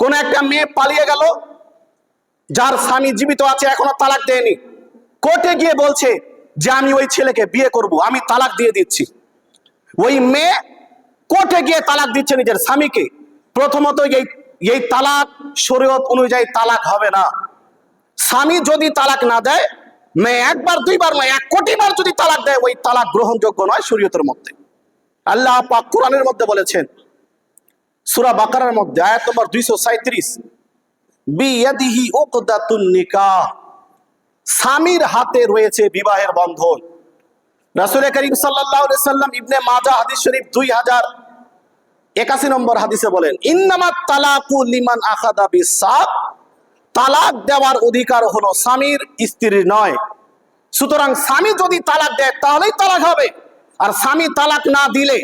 কোন একটা মেয়ে পালিয়ে গেল, যার স্বামী জীবিত আছে, এখনও তালাক দেয়নি। কোর্টে গিয়ে বলছে যে আমি ওই ছেলেকে বিয়ে করব, আমি তালাক দিয়ে দিচ্ছি। ওই মেয়ে কোর্টে গিয়ে তালাক দিচ্ছে নিজের স্বামীকে। প্রথমত এই এই তালাক শরীয়ত অনুযায়ী তালাক হবে না। স্বামী যদি তালাক না দেয়, মেয়ে একবার, দুইবার নয়, এক কোটি বার যদি তালাক দেয়, ওই তালাক গ্রহণযোগ্য নয় শরীয়তের মধ্যে। আল্লাহ পাক কোরআনের মধ্যে বলেছেন সূরা বাকারার মধ্যে, আয়াত নম্বর দুইশো সাঁত্রিশ বিয়াদিহি উকদাতুন নিকাহ। স্বামীর হাতে রয়েছে বিবাহের বন্ধন। রাসূল করিম সাল্লাম ইবনে মাজাহ হাদিস শরীফ দুই হাজার একাশি নম্বর হাদিসে বলেন, ইন্নামাত তালাকু লিমান আখাদা বিসাক তালাক দেওয়ার অধিকার হলো স্বামীর স্ত্রীর নয়। সুতরাং স্বামী যদি তালাক দেয়, তাহলেই তালাক হবে। আর স্বামী তালাক না দিলে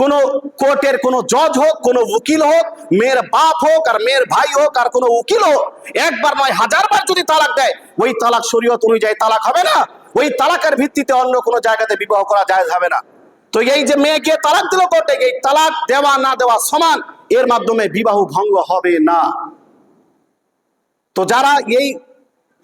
কোনো কোর্টের কোনো জজ হোক, কোনো উকিল হোক, মেয়ের বাপ হোক আর মেয়ের ভাই হোক আর কোনো উকিল হোক, একবার নয়, হাজারবার যদি তালাক দেয়, ওই তালাক শরীয়ত অনুযায়ী তালাক হবে না। ওই তালাকের ভিত্তিতে অন্য কোনো জায়গাতে বিবাহ করা যায় হবে না। তো এই যে মেয়েকে তালাক দিল কোর্টে, এই তালাক দেওয়া না দেওয়া সমান, এর মাধ্যমে বিবাহ ভঙ্গ হবে না। তো যারা এই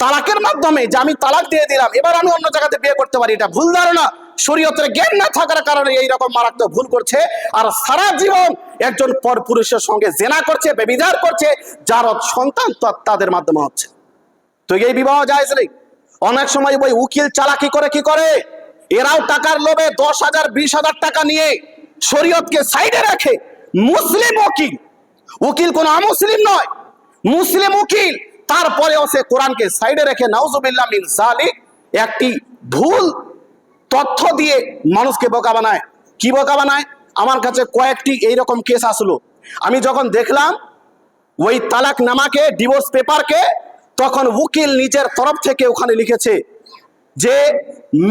তালাকের মাধ্যমে যে আমি তালাক দিয়ে দিলাম, এবার আমি অন্য জায়গাতে বিয়ে করতে পারি, এটা ভুল ধারণা। শরীয়তের জ্ঞান না থাকার কারণে এই রকম মারাত্মক ভুল করছে। আর সারা জীবন একজন পর পুরুষের সঙ্গে জেনা করছে বেবিধার করছে, যার সন্তান তাদের মাধ্যমে হচ্ছে। তো এই বিবাহ যায় অনেক সময় ওই উকিল চালাকি করে কি করে? এরাও টাকার লোভে দশ হাজার, বিশ হাজার টাকা নিয়ে শরীয়তকে সাইডে রাখে মুসলিম উকিল। উকিল কোন অমুসলিম নয়, মুসলিম উকিল। তারপরেও সে কোরআনকে সাইডে রেখে নাউজুবিল্লাহ মিন জালিক একটি ভুল তথ্য দিয়ে মানুষকে বোকা বানায়। কি বোকা বানায়? আমার কাছে কয়েকটি এইরকম কেস আসলো। আমি যখন দেখলাম, ওই তালাক নামাকে ডিভোর্স পেপারকে তখন উকিল নিজের তরফ থেকে ওখানে লিখেছে যে,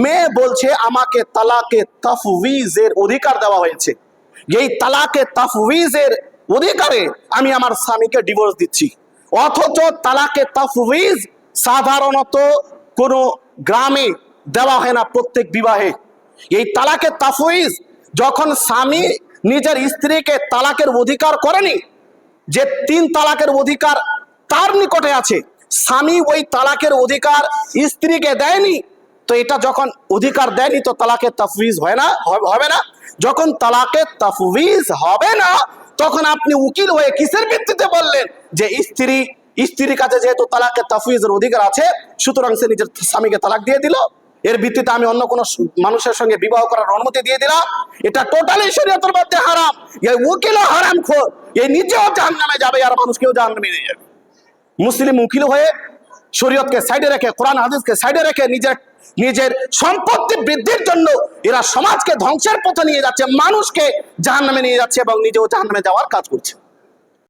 মেয়ে বলছে আমাকে তালাকে তাফউইজের অধিকার দেওয়া হয়েছে। এই তালাকে তাফউইজের অধিকারে আমি আমার স্বামীকে ডিভোর্স দিচ্ছি। অথচ তালাকে তাফউইজ সাধারণত কোনো গ্রামে দেওয়া হয় না প্রত্যেক বিবাহে। এই তালাকে তাফউইজ যখন স্বামী নিজের স্ত্রীকে তালাকের অধিকার করেনি, যে তিন তালাকের অধিকার তার নিকটে আছে, স্বামী ওই তালাকের অধিকার স্ত্রীকে দেয়নি, তো এটা যখন অধিকার দেয়নি, তো তালাকে তাফবিজ হয় না হবে- না। যখন তালাকে তাফবিজ হবে না, তখন আপনি উকিল হয়ে কিসের ভিত্তিতে বললেন যে স্ত্রী, স্ত্রীর কাছে যেহেতু তালাকে তাফবিজের অধিকার আছে, সুতরাং সে নিজের স্বামীকে তালাক দিয়ে দিল? এর ভিত্তিতে আমি অন্য কোনো মানুষের সঙ্গে বিবাহ করার অনুমতি দিয়ে দিলাম। এটা টোটালি শরীয়তের মধ্যে হারাম। এই উকিলও হারাম খোর। এই নিজেও জাহান নামে যাবে আর মানুষকেও জাহান নামে নিয়ে যাবে। মুসলিম উকিল হয়ে শরীয়তকে সাইডে রেখে, কোরআন হাদিসকে সাইডে রেখে নিজের নিজের সম্পত্তি বৃদ্ধির জন্য এরা সমাজকে ধ্বংসের পথে নিয়ে যাচ্ছে, মানুষকে জাহান নামে নিয়ে যাচ্ছে এবং নিজেও জাহান নামে যাওয়ার কাজ করছে।